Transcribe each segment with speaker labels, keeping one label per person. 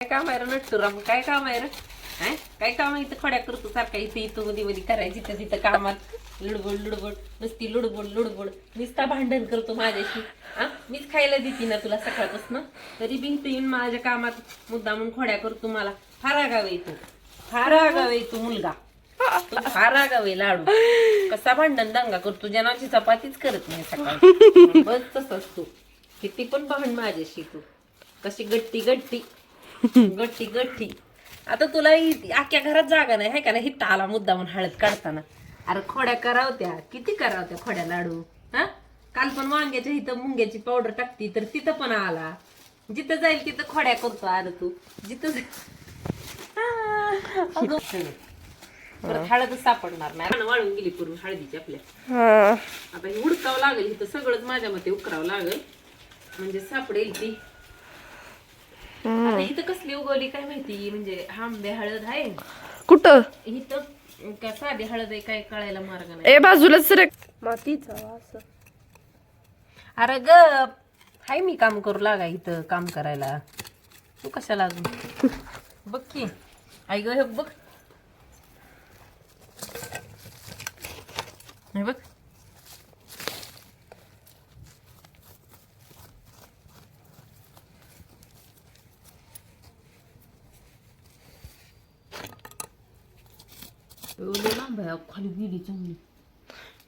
Speaker 1: काय काम आहे रे नट्टूराम काय काम आहे रे? काय काम आहे इथं खोड्या करतो सारखा? इथं इथं मध्ये मध्ये करायची तर तिथं कामात. लुडबुड लुडबुड. नुसती लुडबुड लुडबुड. नुसता भांडण करतो माझ्याशी. हा? मीच खायला देते ना तुला सकाळपासून. तरी बी तू येऊन माझ्या कामात मुद्दा म्हणून खोड्या करतो मला. फार आगाव आहे तू. फार आगाव आहे तू मुलगा. तू फार आगाव आहे लाडू. कसा भांडण दंगा करतो? जनाची चपातीच करत नाही सकाळी. बस तसंच तू. किती पण भांड माझ्याशी तू. कशी गट्टी गट्टी गट्टी गट्टी. आता तुला अख्ख्या घरात जागा नाही हाय का नाही? हिता आला मुद्दा म्हणून हळद काढताना. अरे खोड्या करावत्या. किती करावत्या खोड्या लाडू? हा? काल पण वांग्याच्या इथं मुंग्याची पावडर टाकती तर तिथं पण आला. जिथं जाईल तिथं खोड्या करतो अरे तू. जिथं हळदच सापडणार नाही. वाळून गेली पूर्ण हळदीची आपल्या.
Speaker 2: हा.
Speaker 1: आता हे उडकावं लागेल इथं सगळंच माझ्या मते उकरावं लागेल. म्हणजे सापडेल ती. आता इथं कसली उगवली काय माहिती? म्हणजे आंबे हळद आहे.
Speaker 2: कुठं?
Speaker 1: इथं काय साधी हळद आहे काय कळायला मार्ग नाही.
Speaker 2: ए बाजूला सर मातीचा वास
Speaker 1: अरे ग हाय मी काम करू लागा इथं काम करायला. तू कशाला अजून? बघ की. आई ग हे बघ. हे बघ. एवढं लांब आहे खाली गेली चांगली.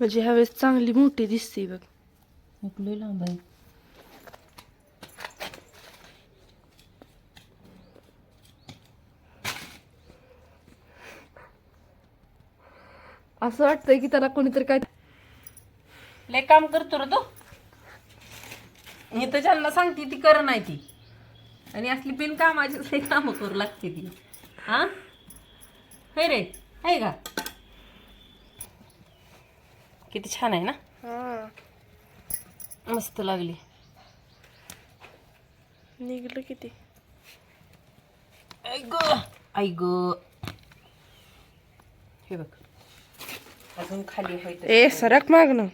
Speaker 2: म्हणजे ह्यावेळेस चांगली मोठी दिसते बघ.
Speaker 1: लय लांब आहे.
Speaker 2: असं वाटतंय की त्याला कोणीतरी काय
Speaker 1: लय काम करतो रे तो. मी तर ज्यांना सांगते ती कर नाही ती. आणि असली बिन कामाची काम करू लागते ती. हा? होय रे? आहे का? किती छान आहे ना? मस्त लागली.
Speaker 2: निघलं किती?
Speaker 1: ऐ ग ऐ ग. हे बघ. अजून खाली आहे.
Speaker 2: ए सरक माग ना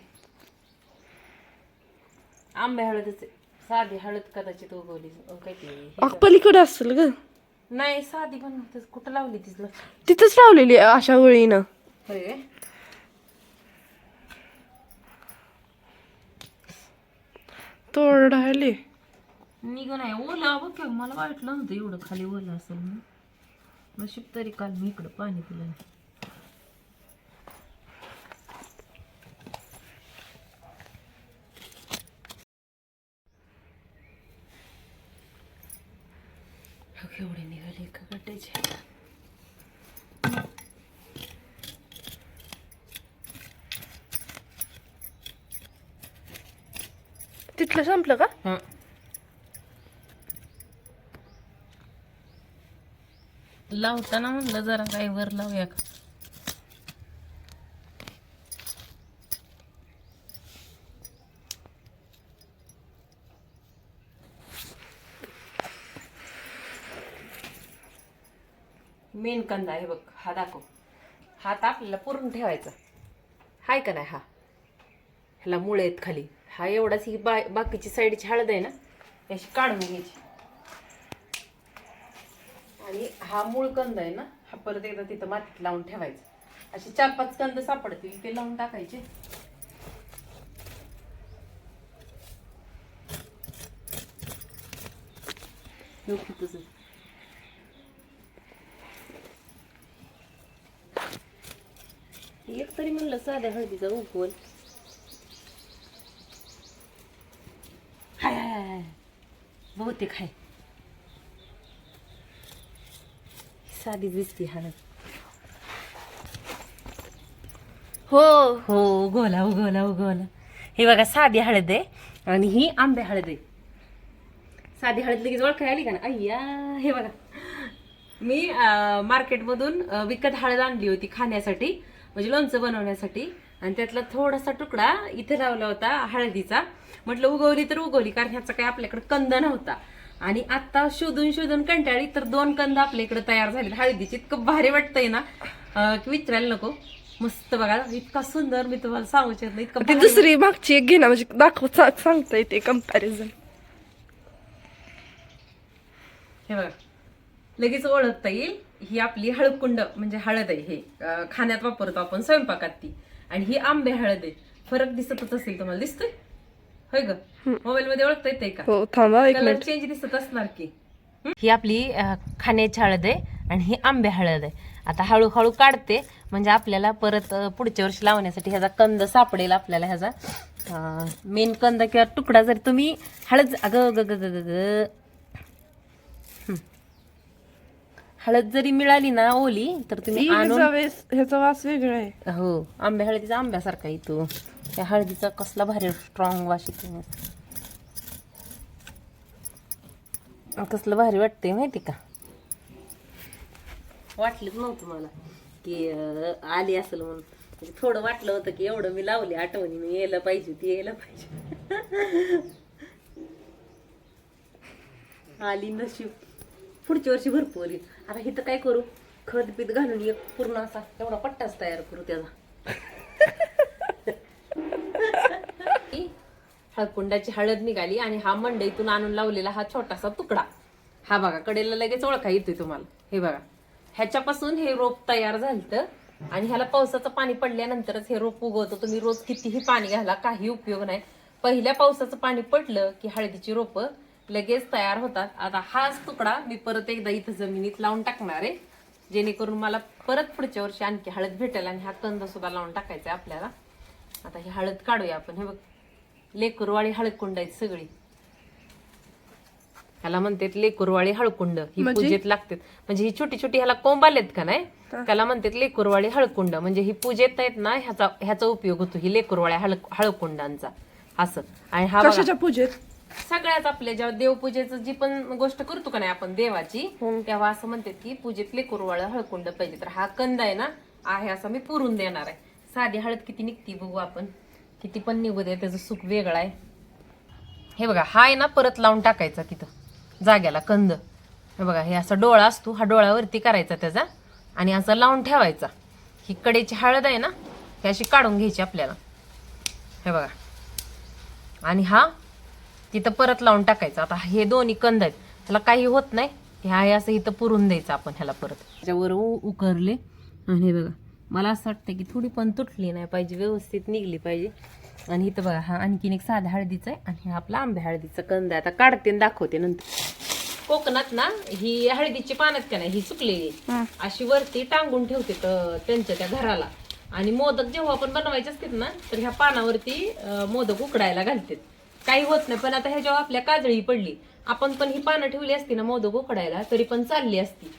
Speaker 1: आंबे हळदच. साधी हळद कदाचित उगवली. काय ते
Speaker 2: पलीकडे असेल ग.
Speaker 1: नाही साधी पण. कुठं लावली तिला
Speaker 2: तिथंच लावलेली आहे अशा वळीनं.
Speaker 1: होय.
Speaker 2: तोड राहिले
Speaker 1: निघून आहे ओला बघ की, मला वाटलं नव्हतं एवढं खाली ओलं असेल म्हणून. नशीब तरी काल मी इकडं पाणी पिलं नाही. एवढे निघाले का गड्ड्याचे
Speaker 2: तिथलं संपलं का?
Speaker 1: हं. लावताना म्हणलं जरा काही वर लावूया का? मेन कंदा आहे बघ हा दाखव. हात आपल्याला पुरून ठेवायचा. हाय का नाही हा? ह्याला मुळे आहेत खाली. हा एवढाच ही बा बाकीची साईडची हळद आहे ना ती अशी काढून घ्यायची. आणि हा मूळ कंद आहे ना हा परत एकदा तिथं मातीत लावून ठेवायचा. असे चार पाच कंद सापडतील ते लावून टाकायचे. हे बघ तसंच. एक तरी म्हणलं साध्या हळदीचा उकवल. हाय हाय हाय बहुतेक हाय. साधी दिसती हळद
Speaker 2: हो.
Speaker 1: हो उगवला उगवला उगवला. हे बघा साधी हळद आहे आणि ही आंबे हळद आहे. साधी हळद लगेच ओळखाय आली का ना अय्या हे बघा. मी मार्केटमधून विकत हळद आणली होती खाण्यासाठी. म्हणजे लोणचं बनवण्यासाठी. आणि त्यातला थोडासा तुकडा इथे लावला होता हळदीचा. म्हटलं उगवली तर उगवली कारण ह्याचा काही आपल्याकडे कंद नव्हता. आणि आता शोधून शोधून कंटाळी तर दोन कंद आपल्या इकडे तयार झाले हळदीचे इतकं भारी वाटतंय ना. की विचारायला नको. मस्त बघा इतका सुंदर मी तुम्हाला सांगू शकत नाही इतकं
Speaker 2: दुसरी मागची एक घे ना म्हणजे दाखव सांगता येते कंपॅरिझन
Speaker 1: हे बघा. लगेच ओळखता येईल. ही आपली हळकुंड म्हणजे हळद आहे हे. खाण्यात वापरतो आपण स्वयंपाकात ती. आणि ही आंबे हळद आहे. फरक दिसतच असेल तुम्हाला दिसतोय? होय ग? मोबाईल मध्ये ओळखता येते का?
Speaker 2: हो
Speaker 1: कलर चेंज दिसत असणार की. ही आपली खाण्याची हळद आहे आणि ही आंबे हळद आहे. आता हळूहळू काढते म्हणजे आपल्याला परत पुढच्या वर्षी लावण्यासाठी ह्याचा कंद सापडेल आपल्याला ह्याचा. मेन कंद किंवा तुकडा जर तुम्ही हळद अगं ग ग ग ग ग. हं. हळद जरी मिळाली ना ओली तर तुम्ही आणून
Speaker 2: ह्याचा वेस ह्याचा वास वेगळा आहे.
Speaker 1: हो आंब्या हळदीचा आंब्यासारखा येतो त्या हळदीचा कसला भारी स्ट्रॉंग वास येतो कसलं भारी वाटतंय माहिती का? वाटलंच नव्हतं मला की अं, आली असेल म्हणून. म्हणजे थोडं वाटलं होतं की एवढं मी लावली आठवणीने यायला पाहिजे ती यायला पाहिजे. आली नशीब. पुढच्या वर्षी भरपूर येईल. आता इथं काय करू? खत बीत घालून एक पूर्ण असा एवढा पट्टाच तयार करू त्याचा. हळकुंडाची हळद निघाली आणि हा मंडईतून आणून लावलेला हा छोटासा तुकडा. हा बघा कडेला लगेच ओळखा येतोय तुम्हाला. हे बघा. ह्याच्यापासून हे रोप तयार झालं आणि ह्याला पावसाचं पाणी पडल्यानंतरच हे रोप उगवतं. तुम्ही रोज कितीही पाणी घाला काही उपयोग नाही. पहिल्या पावसाचं पाणी पडलं की हळदीची रोपं लगेच तयार होतात. आता हाच तुकडा मी परत एकदा इथं जमिनीत लावून टाकणार आहे. जेणेकरून मला परत पुढच्या वर्षी आणखी हळद भेटेल आणि हा कंद सुद्धा लावून टाकायचा आहे आपल्याला. आता ही हळद काढूया आपण. हे बघ लेकरवाळी हळद कुंड आहेत सगळी. ह्याला म्हणतात लेकुरवाळी हळकुंड. ही
Speaker 2: म्हणजे?
Speaker 1: पूजेत लागतात. म्हणजे ही छोटी छोटी ह्याला कोंब आलेत का नाही? त्याला म्हणतात लेकुरवाळी हळकुंड. म्हणजे ही पूजेत आहेत ना ह्याचा ह्याचा उपयोग होतो. ही लेकुरवाळ्या हळ हळकुंडांचा. असं. आणि हा
Speaker 2: पूजेत?
Speaker 1: सगळ्याच आपल्या जेव्हा देवपूजेचं जी पण गोष्ट करतो का नाही आपण देवाची तेव्हा असं म्हणतात की पूजेत लेकुरवाळ हळकुंड पाहिजे तर हा कंद आहे ना आहे असं मी पुरून देणार आहे. साधी हळद किती निघती बघू आपण. किती पण निघू दे त्याचं सुख वेगळं आहे. हे बघा हा आहे ना परत लावून टाकायचा तिथं जाग्याला कंद. हे बघा हे असा डोळा असतो हा डोळ्यावरती करायचा त्याचा आणि असं लावून ठेवायचा. ही कडेची हळद आहे ना ही अशी काढून घ्यायची आपल्याला. हे बघा. आणि हा तिथं परत लावून टाकायचा. आता हे दोन्ही कंद आहेत. त्याला काही होत नाही. हे आहे असं इथं पुरून द्यायचं आपण ह्याला परत. त्याच्यावर उकरले. आणि हे बघा मला असं वाटतं की थोडी पण तुटली नाही पाहिजे व्यवस्थित निघली पाहिजे. आणि इथं बघा हा आणखीन एक साधा हळदीचा आहे आणि हा आपला आंब्या हळदीचा कंद आहे. आता काढते आणि दाखवते नंतर. कोकणात ना ही हळदीची पानं का नाही ही सुकलेली
Speaker 2: हं.
Speaker 1: अशी वरती टांगून ठेवते त्यांच्या त्या घराला. आणि मोदक जेव्हा आपण बनवायचे असतात ना तर ह्या पानावरती मोदक उकडायला घालतात. काही होत नाही. पण आता ह्या जेव्हा आपल्या काजळी पडली आपण पण ही पानं ठेवली असती ना मोदक उकडायला तरी पण चालली असती.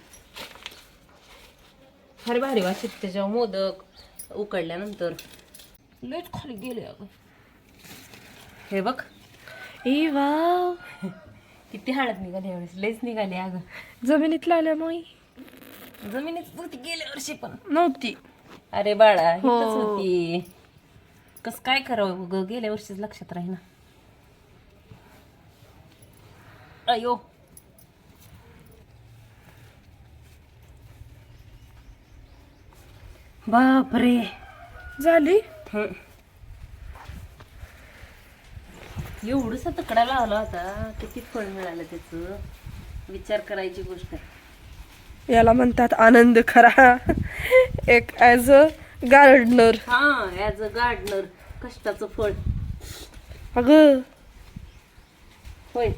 Speaker 1: फार भारी वाटत त्याच्यावर मोदक उकडल्यानंतर. लयच खाली गेले अगं. हे बघ.
Speaker 2: ए वाव.
Speaker 1: किती हळद निघाली यावेळेस. लयच निघाली अगं.
Speaker 2: जमिनीत लावल्यामुळे
Speaker 1: जमिनीत होती गेल्या वर्षी पण.
Speaker 2: नव्हती.
Speaker 1: अरे बाळा
Speaker 2: हो.
Speaker 1: होती. कस काय करावं ग? गेल्या वर्षीच लक्षात राही ना अयो बापरे
Speaker 2: झाली
Speaker 1: एवढसा तुकडा लावला होता. किती फळ मिळालं त्याच? विचार करायची गोष्ट आहे.
Speaker 2: याला म्हणतात आनंद खरा. एक ॲज अ गार्डनर
Speaker 1: हा ऍज अ गार्डनर कष्टाचं फळ.
Speaker 2: अगं.
Speaker 1: होय.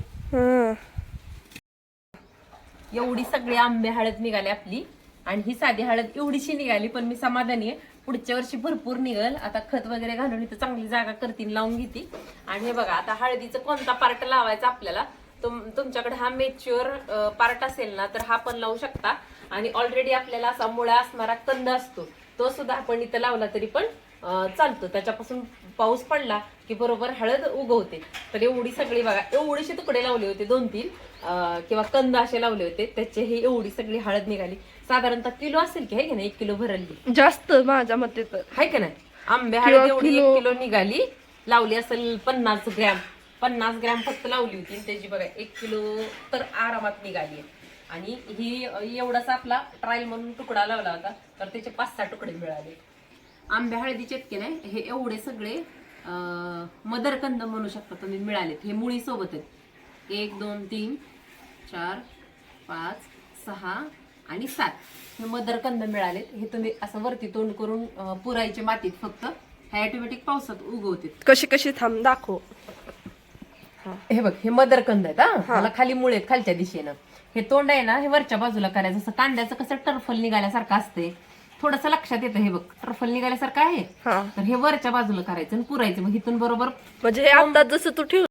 Speaker 1: एवढी सगळी आंबे हळद निघाली आपली आणि ही साधी हळद एवढीशी निघाली पण मी समाधानी आहे. पुढच्या वर्षी भरपूर निघल. आता खत वगैरे घालून इथं चांगली जागा करतील लावून घेते आणि हे बघा आता हळदीचं कोणता पार्ट लावायचा आपल्याला? तुम तुमच्याकडे हा मेच्युअर पार्ट असेल ना तर हा पण लावू शकता. आणि ऑलरेडी आपल्याला असा मुळा असणारा कंद असतो. तो सुद्धा आपण इथं लावला तरी पण चालतो. त्याच्यापासून पाऊस पडला की बरोबर हळद उगवते. तर एवढी सगळी बघा एवढीशे तुकडे लावले होते दोन तीन किंवा कंद असे लावले होते त्याचे ही एवढी सगळी हळद निघाली. साधारणतः किलो असेल की आहे की नाही एक किलो भरली.
Speaker 2: जास्त माझ्या मते तर.
Speaker 1: आहे का नाही? आंबे हळद एवढी. एक किलो निघाली. लावली असेल पन्नास ग्रॅम. पन्नास ग्रॅम फक्त लावली होती. त्याची बघा एक किलो तर आरामात निघाली. आहे. आणि ही अं, एवढासा आपला ट्रायल म्हणून तुकडा लावला होता. तर त्याचे पाच सहा तुकडे मिळाले. आंबे हळदीचे आहेत की नाही हे एवढे सगळे मदरकंद म्हणू शकता तुम्ही मिळालेत. हे मुळी सोबत आहेत. एक दोन तीन चार पाच सहा आणि सात. हे मदर कंद मिळालेत. हे तुम्ही असं वरती तोंड करून पुरायचे मातीत फक्त हे ऑटोमॅटिक पावसात उगवते
Speaker 2: कशी कशी? थांब दाखव.
Speaker 1: हे. बघ हे मदर कंद आहेत हा. मला खाली मुळे खालच्या दिशेनं. हे तोंड आहे ना हे वरच्या बाजूला करायचं. जसं कांद्याचं कसं टर्फल निघाल्यासारखं असते थोडस लक्षात येतं हे बघ टर्फल निघाल्यासारखं आहे
Speaker 2: हा
Speaker 1: तर हे वरच्या बाजूला करायचं आणि पुरायचं मग इथून बरोबर
Speaker 2: म्हणजे हे आता जसं तू ठेव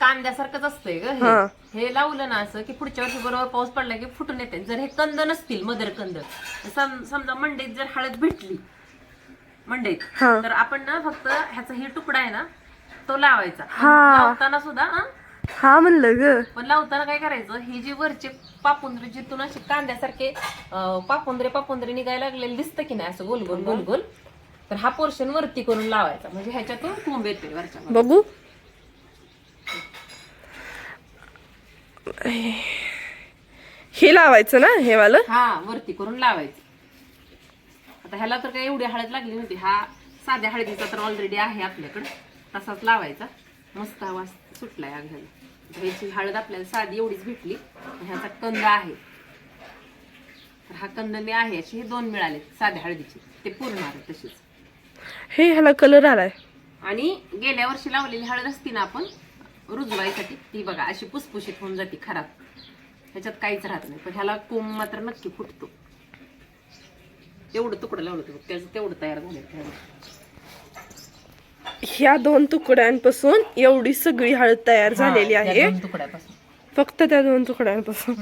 Speaker 1: कांद्यासारखंच असतंय ग हे.
Speaker 2: हा.
Speaker 1: हे लावलं ना असं की पुढच्या वर्षी बरोबर पाऊस पडला की फुटून येते जर हे कंद नसतील मदर कंद सम- समजा मंडईत जर हळद भेटली मंडईत
Speaker 2: हा.
Speaker 1: तर आपण ना फक्त ह्याचा हे तुकडा आहे ना तो लावायचा
Speaker 2: हा.
Speaker 1: लावताना सुद्धा हा,
Speaker 2: हा म्हणलं ग.
Speaker 1: पण लावताना काय करायचं हे जे वरचे पापुंद्रे जिथून असे कांद्यासारखे अं, पापुंद्रे पापुंद्रे निघायला लागलेले दिसतं की नाही असं गोल गोल गोल गोल तर हा पोर्शन वरती करून लावायचा. म्हणजे ह्याच्यातून कोंब येते वरच्या.
Speaker 2: बघू. हे लावायचं ना हे वालं?
Speaker 1: हा वरती करून लावायचं. आता ह्याला तर काही एवढी हळद लागली नव्हती. हा साध्या हळदीचा तर ऑलरेडी आहे आपल्याकडे. तसाच लावायचा. मस्त आवाज सुटलाय अगदी ह्याची हळद आपल्याला साधी एवढीच भेटली. ह्याचा कंद आहे. तर हा कंदने आहे असे हे दोन मिळाले साध्या हळदीचे. ते पुरणार आहे तशीच.
Speaker 2: हे ह्याला कलर आलाय.
Speaker 1: आणि गेल्या वर्षी लावलेली हळद असती ना आपण रुजवायसाठी ती बघा अशी पुसपुशीत होऊन जाते खराब. ह्याच्यात काहीच राहत नाही. पण ह्याला कोंब मात्र नक्की फुटतो. एवढं तुकडं लावलं होतं त्याचं तेवढं तयार झालं
Speaker 2: ह्या दोन तुकड्यांपासून एवढी सगळी हळद तयार झालेली आहे. फक्त त्या दोन तुकड्यांपासून.